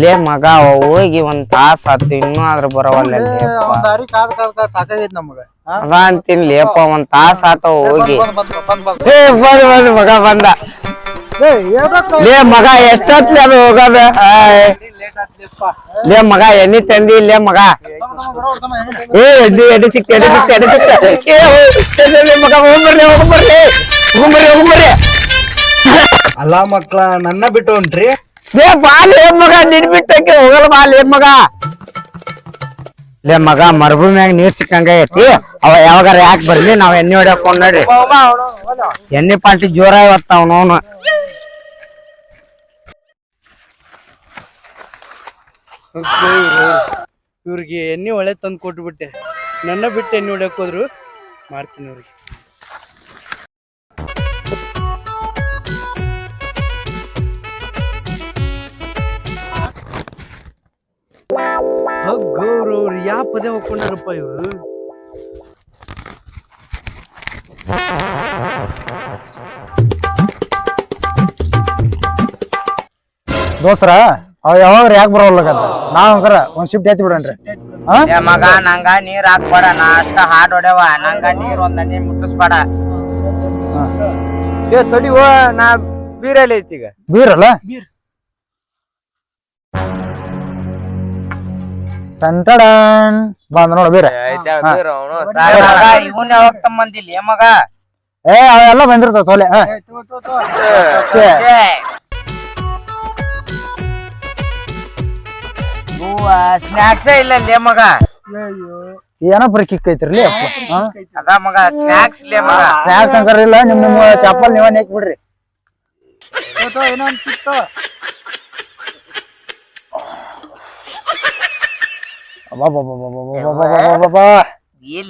ಲೇ ಮಗ ಹೋಗಿ ಒಂದ್ ತಾಸ ಆತು ಇನ್ನೂ ಆದ್ರ ಬರವಲ್ಲ ದಾರಿ ಕಾದ್ ಕಾದ್ ಕಾದ್ ಸಾಕಾಗೈತಿ ನಮಗ ಮಗ ಅಂತೀನಿ ಲೇಪ ಒಂದ್ ತಾಸ ಆತ ಹೋಗಿ. ಏ ಬಂದ್ ಬಂದ್ ಮಗ ಬಂದ. ಏ, ಲೇ ಮಗ ಎಷ್ಟೊತ್ಲಿ ಅದು ಹೋಗೋದ. ಲೇ ಮಗ ಎಣ್ಣಿ ತಂದಿ ಲೇ ಮಗ? ಏ ಎಡ್ಡಿ ಎಡ್ಡಿ ಸಿಕ್ತ ಎಡ್ಡಿ ಸಿಕ್ತ ಎಡ್ಡಿ ಸಿಕ್ತ. ಏ ಮಗ ಹೋಗ್ಬರ್ಲಿ ಹೋಗ್ಬರ್ಲಿ ಹೋಗ್ಬರ್ಲಿ ಹೋಗ್ಬರ್ಲಿ ಅಲ್ಲ ಮಕ್ಳ ನನ್ನ ಬಿಟ್ಟು ಹೊಂಟ್ರಿ? ಲೇ ಬಾಲ್ ಏನ್ ಮಗ, ನಿನ್ ಬಿಟ್ಟಕ್ಕೆ ಹೋಗಲ್ಲ ಲೇ ಮಗ. ಲೇ ಮಗ ಮರುಭೂಮ್ಯಾಗ ನೀರ್ ಸಿಕ್ಕಂಗ ಐತಿ. ಅವ ಯಾವಾಗಾರ ಯಾಕೆ ಬರ್ಲಿ, ನಾವ್ ಎಣ್ಣೆ ಹೊಡ್ಯಾಕೊಂಡ್ ನೋಡ್ರಿ. ಎಣ್ಣೆ ಪಾಲ್ಟಿ ಜೋರ ಇವತ್ತ ಅವನು ಇವ್ರಿಗೆ ಎಣ್ಣೆ ಒಳ್ಳೆ ತಂದು ಕೊಟ್ಬಿಟ್ಟೆ. ನನ್ನ ಬಿಟ್ಟು ಎಣ್ಣೆ ಹೊಡ್ಯಕ್ ಹೋದ್ರು. ಮಾಡ್ತೀನಿ ಅವ್ರಿಗೆ ಯಾವ ಪದೇ ಹೋಗ್ಕೊಂಡಾರಪ್ಪ ಇವರು? ದೋಸ್ತರ ಅವ ಯಾವಾಗ ಯಾಕೆ ಬರೋಲ್ಲ ನಾವ್ ಹಂಗಾರ ಒಂದ್ ಶಿಫ್ಟ್ ಎತ್ತಿ ಬಿಡನ್ರಿ ಏ ಮಗ ನಂಗ ನೀರ್ ಹಾಕ್ಬೇಡ ನಾ ಅಷ್ಟ ಹಾಡ್ ಹೊಡೆವ ನಂಗ ನೀರ್ ಒಂದ್ ಹನಿ ಮುಟ್ಟಿಸ್ಬೇಡ. ಏ ತಡಿ ಹೋ ನಾ ಬೀರಲ್ಲಿ ಐತಿ ಈಗ. ಬೀರಲ್ಲ? ಟಂಟಡನ್ ಬಂದ ನೋಡ ಬೇರೆ. ಇವನ್ ಯಾವಾಗ ತಮ್ಮಂದಿಲ್ಲ ಏ ಮಗ? ಏ ಅವೆಲ್ಲ ಬಂದಿರ್ತಾವ ತೋಲೆ ಸ್ನಾಕ್ಸ್ ಇಲ್ಲ ಲೇ ಮಗ? ಏನೋ ಬರೀ ಕಿಕ್ ಐತಿರ್ಲಿ ಅದ ಮಗ ಸ್ನಾಕ್ಸ್ ಲೇ ಮಗ. ಸ್ನಾಕ್ಸ್ ಅಂತಾರಿಲ್ಲ ನಿಮ್ ನಿಮ್ಮ ಚಾಪಲ್ ನೀವನ್ ಹಾಕಿ ಬಿಡ್ರಿ. ಏನೋ ಅನ್ಸಿತ್ತು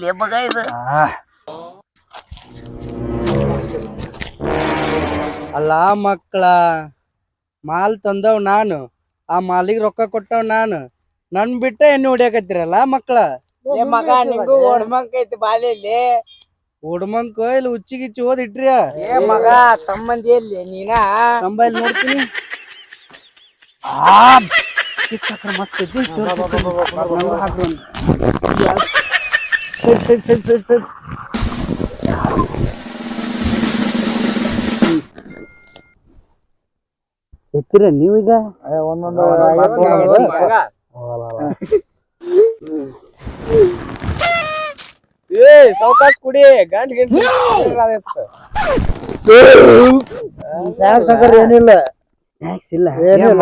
ಲೇ ಮಗ ಇದು? ಅಲ್ಲ ಮಕ್ಕಳ ಮಾಲ್ ತಂದವ್ ನಾನು. ಆ ಮಾಲಿಗೆ ರೊಕ್ಕ ಕೊಟ್ಟವ್ ನಾನು. ನನ್ ಬಿಟ್ಟ ಎಣ್ಣೆ ಹೊಡಿಯಕತ್ತಿರಲ್ಲ ಮಕ್ಕಳ? ಮಗ ನಿಂಗೂ ಒಡ್ಮಂಕ್ ಐತಿ ಬಾಲಿಲಿ. ಓಡ್ಮಂಕ ಇಲ್ಲಿ ಉಚ್ಚಿ ಗಿಚ್ಚಿ ಓದ್ ಇಟ್ರಿ. ಏ ಮಗ ತಮ್ಮಂದಿ ಎಲ್ಲಿ ನೀನ ಇಲ್ಲಿ ನೋಡ್ತೀನಿ. ಆ, ಚಿಕ್ಕ ಮಸ್ತ್ ಎತ್ತಿರ ನೀವೀಗ ಒಂದೊಂದು ಏ ಸಾವಕಾಶ ಕುಡಿ ಗಂಟ್ ಗಿಂಟ್ ಏನಿಲ್ಲ. ಇಲ್ಲ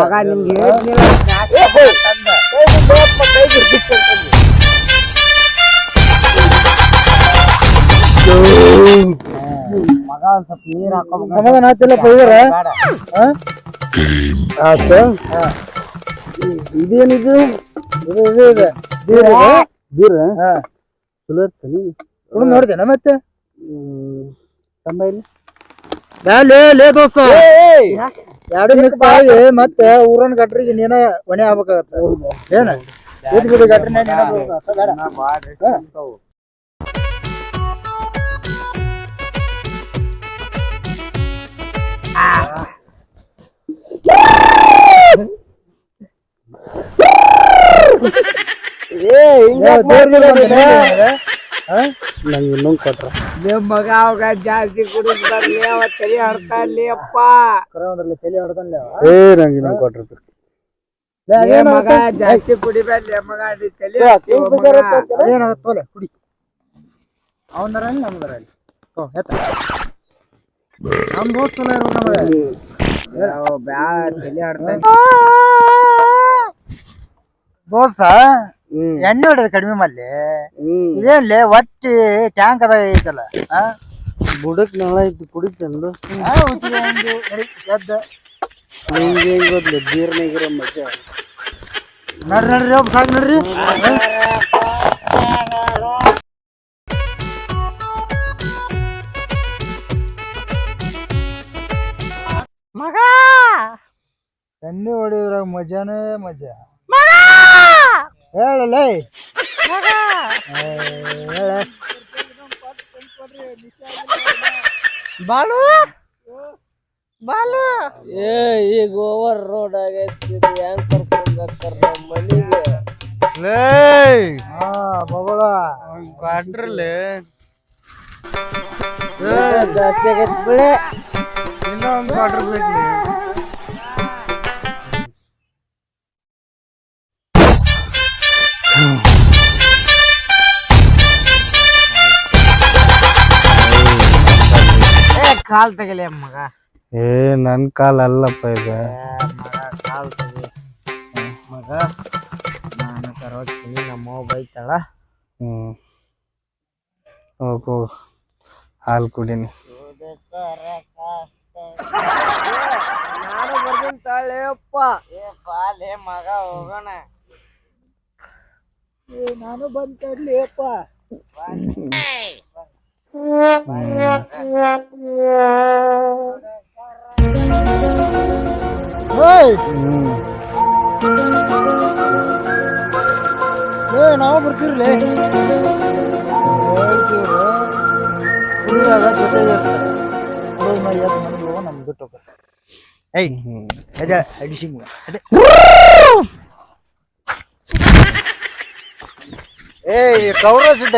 ಮಗ ನಿಮ್ಗೆ ಏನಿಲ್ಲ ಮಗ ಒಂದ್ ಸ್ವಲ್ಪ ನೀರ್ ಸಮಾಧಾನ ಆಯ್ತಿಲ್ಲ ಪೈಗರ ಆತ ಇದೇನಿದು ಇದು ಚಲೋ ಇರ್ತನಿ ನೋಡ್ದೇನ ಮತ್ತೆ ಸಂಬಾಯಿಲ್ ಲೇ, ಲೇ ಲೇ ದೋಸ್ತ ಎರಡು ಮಿಕ್ಸ್ ಆಗಿ ಮತ್ತೆ ಊರನ್ ಗಟ್ರಿಗೆ ನೀನ ಒಣೆ ಆಗ್ಬೇಕಾಗತ್ತ. ಏನ? ಬಿದ್ದು ಬಿದ್ದು ಗಟ್ರಿನ ಏ ಹಿಂಗ ನಂಗೆ ಇನ್ನೊಂದು ಕೊಟ್ರ. ನಿಮ್ಮ ಮಗ ಅವಾಗ ಜಾಸ್ತಿ ಕುಡಿದ್ ಬರ್ಲಿ ಅವ ತಲೆ ಹಡ್ತಾನ್ಲಿ ಅಪ್ಪ. ಕರಾವಂದ್ರಲ್ಲಿ ತಲೆ ಹೊಡ್ದಲ್ಲ ಏ ನಂಗೆ ಇನ್ನೊಂದು ಕೊಟ್ರ. ಮಗ ಜಾಸ್ತಿ ಕುಡಿಬೇಡ್ಲಿ ಮಗ ಅದು ತಲೆ ಏನಾಗತ್ತೋಲೆ ಕುಡಿ. ಅವನರಲ್ಲಿ ನಮ್ದರಲ್ಲಿ. ಓ ಹೇಳ್ತ ನಮ್ದು ಚಲೋ ಇರೋ ನಮಗೆ ಬ್ಯಾ ತಲೆ ಹಡ್ತಾನೆ ದೋಸ್ತ ಎಣ್ಣೆ ಹೊಡೆದ ಕಡಿಮೆ ಮಲ್ಲಿ ಹ್ಮ್. ಇದೇನ್ಲಿ ಒಟ್ಟಿ ಟ್ಯಾಂಕ್ ಅದ ಐತಲ್ಲ ಆ? ಬುಡಕ್ ನಳ ಐತಿ ಕುಡಿತಂದು ಎದ್ದ. ನಿಂಗೆ ಹೆಂಗ್ ಗೊತ್ತಲ್ಲ ಬೀರ್ನಾಗಿರೋ ಮಜಾ ನಡ್ರಿ ನಡ್ರಿ ಒಬ್ಬ ಸಾಕು ನಡ್ರಿ. ಮಗ! ಎಣ್ಣೆ ಹೊಡೆಯೋದ್ರಾಗ ಮಜಾನೇ ಮಜಾ. ಹೇಳಲ್ಲ ಹೇಳ. ಬಾಳು ಬಾಲು? ಏ ಈಗ ಓವರ್ ರೋಡ್ ಆಗೈತಿ ಹೆಂಗ್ ಕರ್ಕೊಂಡ್ಬೇಕಾರ ನಮ್ಮ ಮನೆಗೆ. ಲೇ. ಹಾ ಬಗಳ ಕ್ವಾಟ್ರಲ್ಲಿ ಜಾಸ್ತಿ ಆಗೈತಿ ಬಿಳೆ ಇನ್ನೊಂದು ಕ್ವಾಟ್ರ್ ಬೇಕು. ಕಾಲ್ ತಗಲಿ ಮಗ ಏ ನನ್ ಕಾಲ್ ಅಲ್ಲಪ್ಪ ಇದು ಮಗ ಕಾಲ್ ತಗಿ. ಮಗ ನಾನು ಕರೋತೀನಿ ನಮ್ಮ ಬೈತಾಳ. ಹ್ಮ್. ಹೋಗು ಹಾಲು ಕುಡೀನಿ. ನಾನು ಬರ್ತೀನಿ ತಾಳೆಯಪ್ಪ ಏ ಬಾಲೆ ಮಗ ಹೋಗೋಣ. ನಾನು ಬಂದ್ ತಡ್ಲಿ ಅಪ್ಪ. ಏ ನಾವು ಬರ್ತಿರ್ಲಿ? ಹುಡುಗಾಗ ಜೊತೆಗೆ ಇರ್ತಾರೆ ಹುಡುಗ ಮೈ ಎದ್ದು ಮನೆಗೆ ಹೋಗೋ ನಮ್ಗೆ ಬಿಟ್ಟು ಅಡಿಸಿ ಏಯ್ ಕೌರ ಸಿದ್ಧ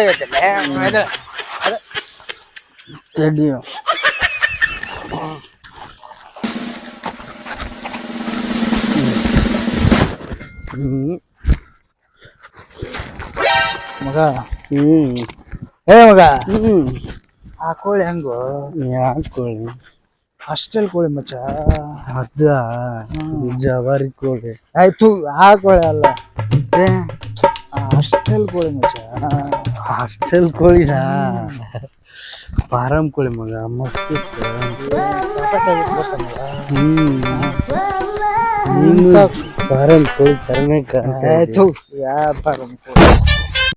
ಹ್ಮ್ ಮಗ. ಹ್ಮ್. ಏ ಮಗ. ಹ್ಮ್. ಆ ಕೋಳಿ ಹೆಂಗು? ಯಾಕೆ ಹಾಸ್ಟೆಲ್ ಕೋಳಿ ಮಚ್ಚ. ಅದ ಜವಾರಿ ಕೋಳಿ. ಆಯ್ತು ಆ ಕೋಳಿ ಅಲ್ಲ. ಹಾಸ್ಟೆಲ್ ಕೋಳಿ ಮಚ್ಚ. ಹಾಸ್ಟೆಲ್ ಕೋಳಿನಾ ಫಾರಂ ಕೋಳಿ ಮಗ ಮಸ್ತಿತ್ತು ಹ್ಮ್. ನೀನು ಫಾರಂ ಕೋಳಿ ತರನೇ ಆಯ್ತು ವ್ಯಾಪಾರ